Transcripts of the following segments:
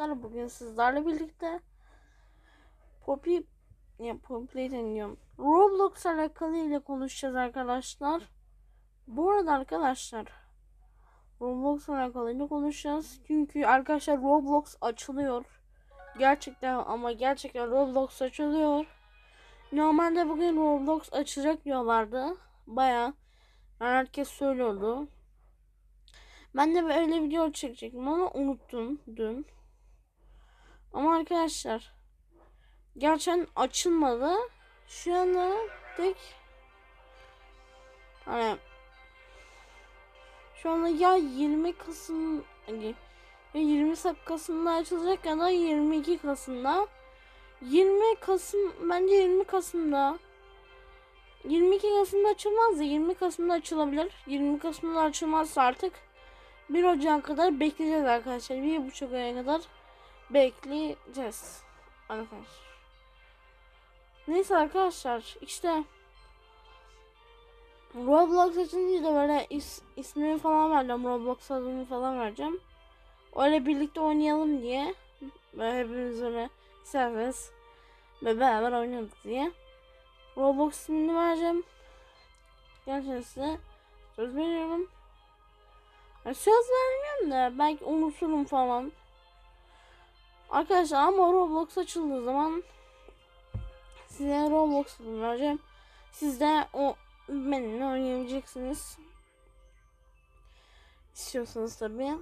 arkadaşlar. Bugün sizlerle birlikte Poppy ya Poppy deniyorum. Roblox alakalı ile konuşacağız arkadaşlar. Bu arada arkadaşlar Roblox alakalı ile konuşacağız. Çünkü arkadaşlar Roblox açılıyor. Gerçekten ama gerçekten Roblox açılıyor. Normalde bugün Roblox açacak diyorlardı. Baya yani herkes söylüyordu. Ben de böyle video çekecektim ama unuttum dün. Ama arkadaşlar gerçekten açılmadı. Şu anda tek hani şu anda ya 20 Kasım hani ya 20 Kasım'da açılacak ya da 22 Kasım'da. 20 Kasım bence 20 Kasım'da 22 Kasım'da açılmaz da 20 Kasım'da açılabilir. 20 Kasım'da açılmazsa artık 1 Ocak'a kadar bekleyeceğiz arkadaşlar. Bir buçuk aya kadar bekleyeceğiz. Arkadaşlar. Neyse arkadaşlar işte Roblox açınca da böyle is, ismini falan vereceğim. Roblox adını falan vereceğim. Öyle birlikte oynayalım diye. Böyle hepimiz öyle isterseniz ve beraber oynadık diye. Roblox ismini vereceğim. Gerçekten size söz veriyorum. Ya söz vermiyorum da belki unuturum falan. Arkadaşlar ama Roblox açıldığı zaman size Roblox vereceğim. Siz de o benimle oynayabileceksiniz. İstiyorsanız tabii.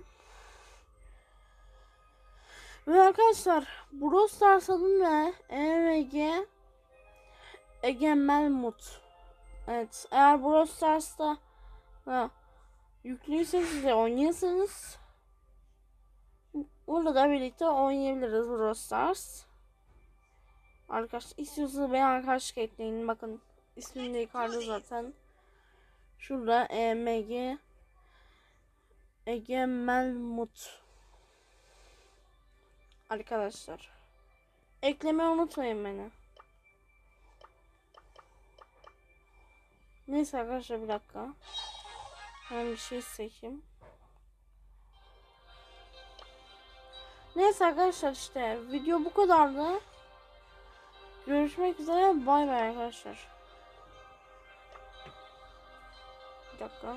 Ve arkadaşlar Brawl Stars adım ve EVG Ege Melmut. Evet eğer Brawl Stars'ta ha, yüklüyse size oynuyorsanız burada birlikte oynayabiliriz Brawl Stars. Arkadaşlar istiyorsanız beni arkadaşlık ekleyin. Bakın ismim de yukarıda zaten. Şurada EMG Ege Melmut. Arkadaşlar. Eklemeyi unutmayın beni. Neyse arkadaşlar bir dakika. Ben bir şey seçeyim. Neyse arkadaşlar işte video bu kadardı. Görüşmek üzere. Bay bay arkadaşlar. Bir dakika.